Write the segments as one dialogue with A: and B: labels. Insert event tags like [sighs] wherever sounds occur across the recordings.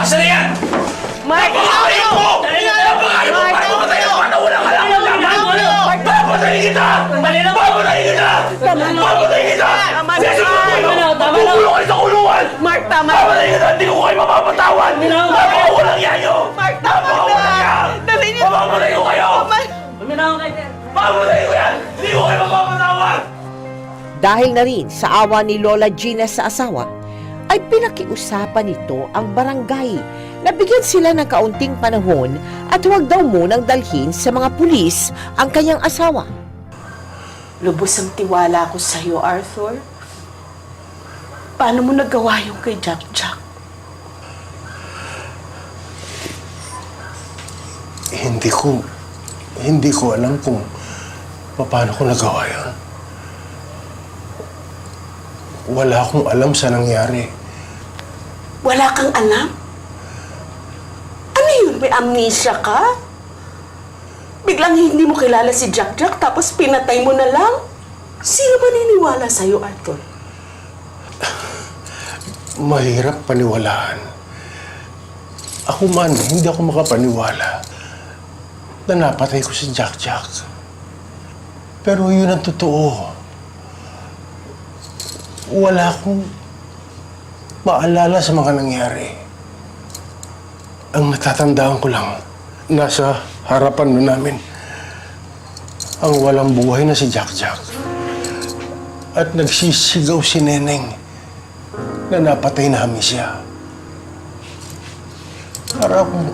A: Asa na yan?
B: Mark,
A: Napakakain mo! Napakakain mo! Papatay mo! Ano wala ka lang? Papatay kita! Papatay kita! Papatay kita!
B: Tama na,
A: Sino
B: Mark.
A: kayo?
B: Tama na, tama na.
A: Magugulo kayo sa kulungan!
B: Mark, tama.
A: Papatay kita! Hindi ko kayo mapapatawan! Napakawalang yan nyo!
B: Mark, tama na.
A: Napakawalang yan!
B: Dali niyo.
A: Ko kayo! Papatay ko yan! Hindi ko kayo mapapatawan!
C: Dahil na rin sa awa ni Lola Gina sa asawa, ay pinakiusapan nito ang barangay na bigyan sila ng kaunting panahon at huwag daw munang dalhin sa mga pulis ang kanyang asawa.
B: Lubos ang tiwala ko sa'yo, Arthur. Paano mo nagawa yung kay Jack Jack?
D: Hindi ko, hindi ko alam kung paano ko nagawa yun. Wala akong alam sa nangyari.
B: Wala kang alam? Ano yun? May amnesia ka? Biglang hindi mo kilala si Jack Jack tapos pinatay mo na lang? Sino maniniwala sa'yo, Arthur? [sighs]
D: Mahirap paniwalaan. Ako man, hindi ako makapaniwala na napatay ko si Jack Jack. Pero yun ang totoo. Wala akong maalala sa mga nangyari. Ang natatandaan ko lang, nasa harapan na namin ang walang buhay na si Jack Jack. At nagsisigaw si Neneng na napatay namin siya. Para akong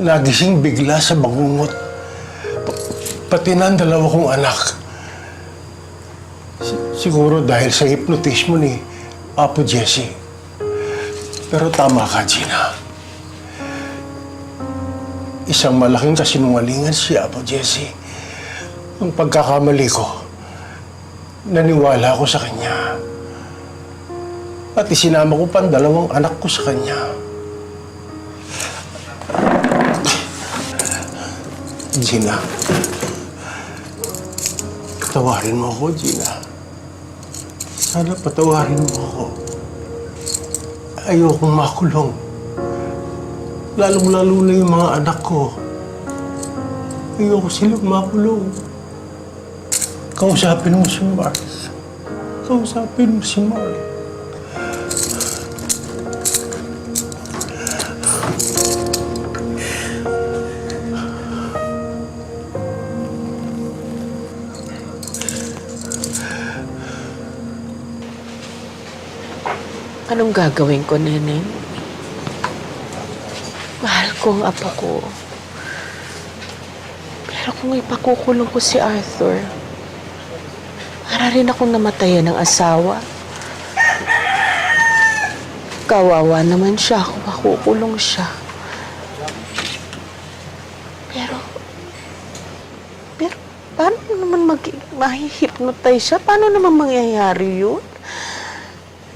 D: nagising bigla sa bangungot. Pa- pati na ang dalawa kong anak. Si- siguro dahil sa hypnotismo ni Apo Jesse. Pero tama ka, Gina. Isang malaking kasinungalingan si Apo Jesse. Ang pagkakamali ko, naniwala ko sa kanya. At isinama ko pa ang dalawang anak ko sa kanya. Gina. Patawarin mo ako, Gina. Sana patawarin mo ako. Ayokong makulong. Lalong-lalo na yung mga anak ko. Ayoko silang makulong. Kausapin mo si Mark. Kausapin mo si Mark.
B: Anong gagawin ko, Neneng? Mahal ko ang apo ko. Pero kung ipakukulong ko si Arthur, para rin akong namatayan ng asawa. Kawawa naman siya kung makukulong siya. Pero, pero, paano naman mag mahihipnotize siya? Paano naman mangyayari yun?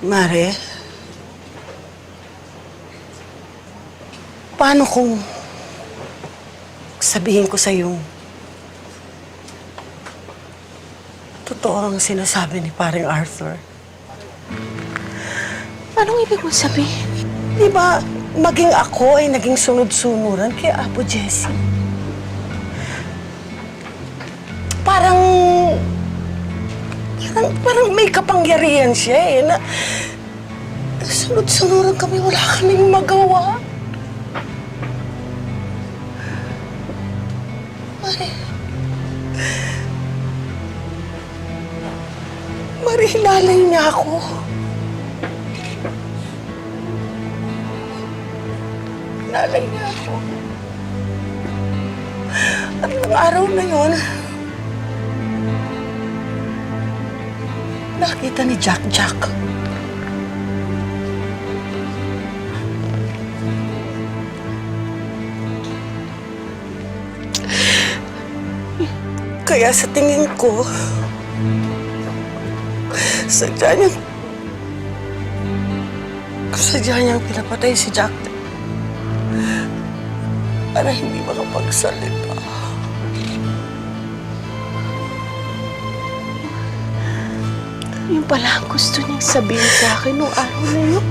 E: Mare, paano kung sabihin ko sa yung totoo ang sinasabi ni paring Arthur?
B: Anong ibig mo sabihin?
E: Di ba maging ako ay naging sunod-sunuran kay Apo Jesse? Parang... Parang, parang may kapangyarihan siya eh, na... Sunod-sunuran kami, wala kaming magawa. Mari... Mari, hilalay niya ako. Nalay niya ako. At nung araw na yon, nakita ni Jack Jack. Kaya sa tingin ko, sadya niyang sadya niyang pinapatay si Jack para hindi makapagsalita.
B: Yung pala ang gusto niyang sabihin sa akin nung araw na yun.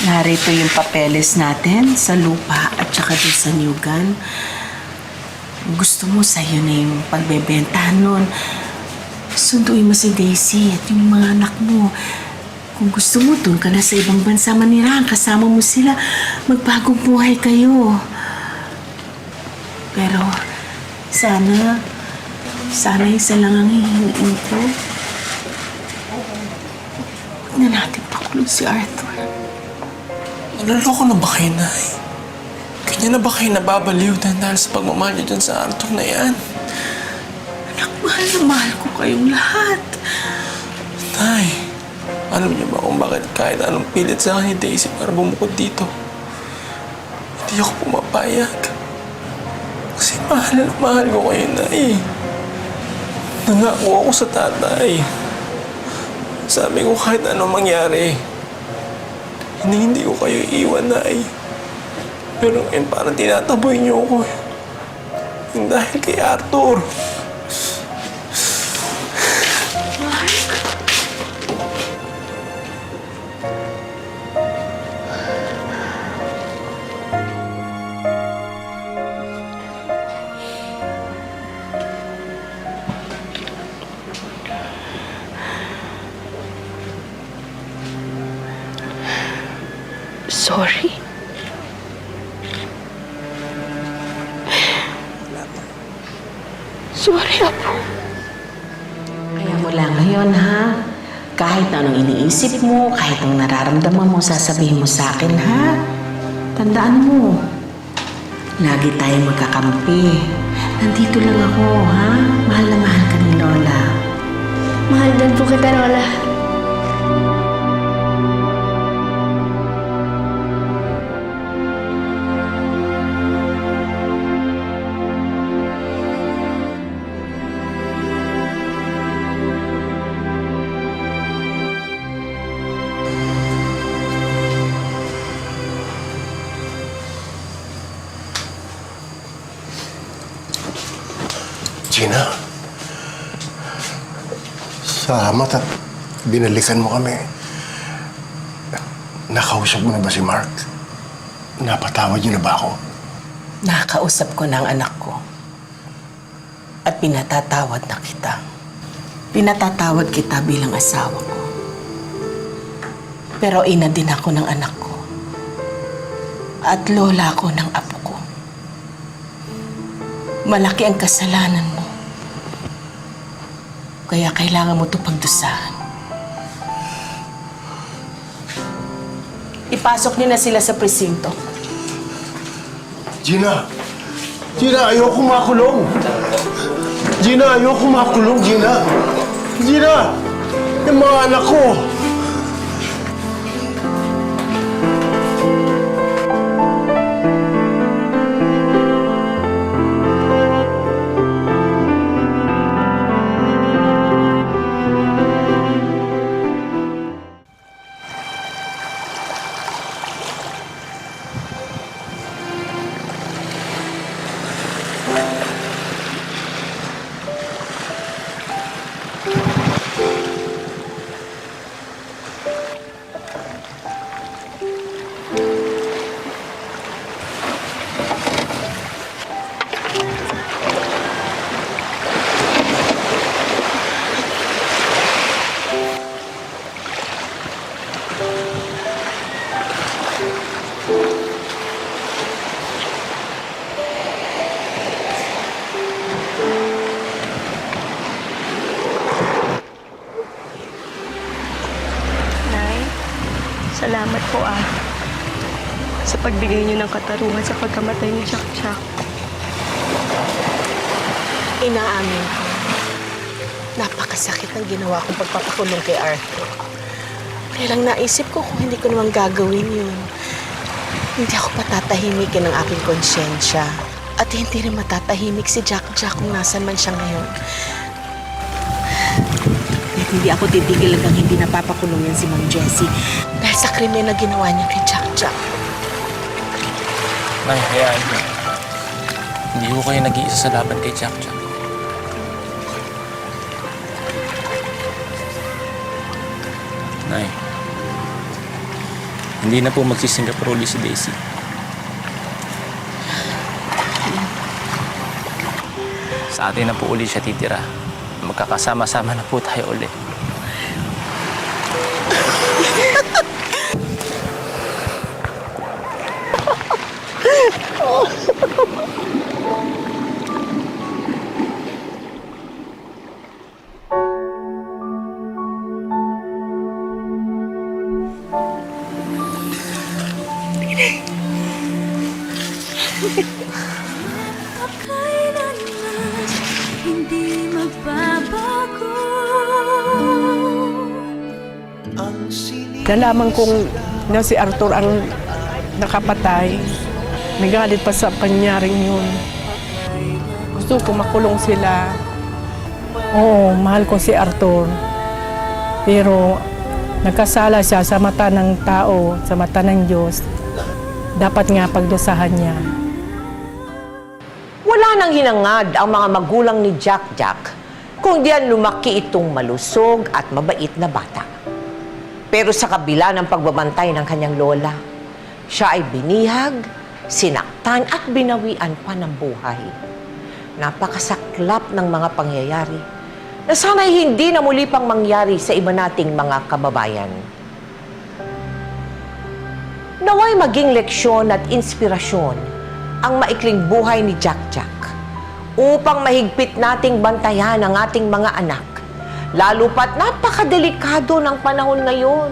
B: Narito yung papeles natin sa lupa at saka doon sa Newgan. Gusto mo sa'yo na yung pagbebentahan nun. Sunduin mo si Daisy at yung mga anak mo. Kung gusto mo, doon ka na sa ibang bansa manirahan. Kasama mo sila. Magbagong buhay kayo. Pero, sana, sana isa lang ang hihingin ko. Huwag na natin pakulong si Arthur.
F: Naloloko na ba kayo, Nay? Kanya na ba kayo nababaliw dahil dahil sa pagmamahal niyo dyan sa Arthur na yan?
B: Anak, mahal na mahal ko kayong lahat.
F: Nay, alam niyo ba kung bakit kahit anong pilit sa akin ni Daisy para bumukod dito? Hindi ako pumapayag. Kasi mahal na mahal ko kayo, Nay. Nangako ako sa tatay. Sabi ko kahit anong mangyari, hindi hindi ko kayo iwan, Nay. Pero ngayon parang tinataboy niyo ako. eh. Yung Dahil kay Arthur.
B: Sorry, Apo.
G: Kaya mula ngayon, ha? Kahit na anong iniisip mo, kahit anong nararamdaman mo, sasabihin mo sa akin, ha? Tandaan mo, lagi tayong magkakampi. Nandito lang ako, ha? Mahal na mahal ka ni Lola.
H: Mahal din po kita, Lola.
D: Salamat at binalikan mo kami. Nakausap mo na ba si Mark? Napatawad niyo na ba ako?
B: Nakakausap ko ng anak ko. At pinatatawad na kita. Pinatatawad kita bilang asawa ko. Pero ina din ako ng anak ko. At lola ko ng apo ko. Malaki ang kasalanan mo. Kaya kailangan mo ito pagdusahan. Ipasok niyo na sila sa presinto.
D: Gina! Gina, ayoko makulong! Gina, ayoko makulong, Gina! Gina! Yung mga anak ko!
H: Pagbigay niyo ng katarungan sa pagkamatay ni Jack Jack.
B: Inaamin ko. Napakasakit ng ginawa kong pagpapakulong kay Arthur. Kaya lang naisip ko kung hindi ko naman gagawin yun. Hindi ako patatahimikin ng aking konsyensya. At hindi rin matatahimik si Jack Jack kung nasan man siya ngayon. At hindi ako titigil hanggang hindi napapakulong yan si Mang Jessie dahil sa krimen na ginawa niya kay Jack Jack.
F: Nay, hayaan niyo. Hindi ko kayo nag-iisa sa laban kay Jack Jack. Nay, hindi na po magsisingapore uli si Daisy. Sa atin na po uli siya titira. Magkakasama-sama na po tayo uli.
E: Nalaman kong na si Arthur ang nakapatay. Nagalit pa sa panyaring yun. Gusto ko makulong sila. Oo, mahal ko si Arthur. Pero nagkasala siya sa mata ng tao, sa mata ng Diyos. Dapat nga pagdusahan niya.
C: Wala nang hinangad ang mga magulang ni Jack Jack kung diyan lumaki itong malusog at mabait na bata. Pero sa kabila ng pagbabantay ng kanyang lola, siya ay binihag, sinaktan at binawian pa ng buhay. Napakasaklap ng mga pangyayari na sana'y hindi na muli pang mangyari sa iba nating mga kababayan. Naway maging leksyon at inspirasyon ang maikling buhay ni Jack Jack upang mahigpit nating bantayan ang ating mga anak, lalo pat napakadelikado ng panahon ngayon.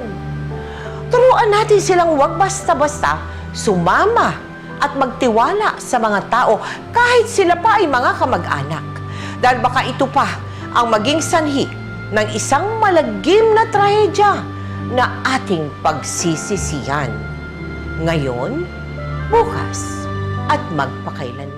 C: Turuan natin silang huwag basta-basta sumama at magtiwala sa mga tao kahit sila pa ay mga kamag-anak. Dahil baka ito pa ang maging sanhi ng isang malagim na trahedya na ating pagsisisiyan. Ngayon, bukas, at magpakailanman.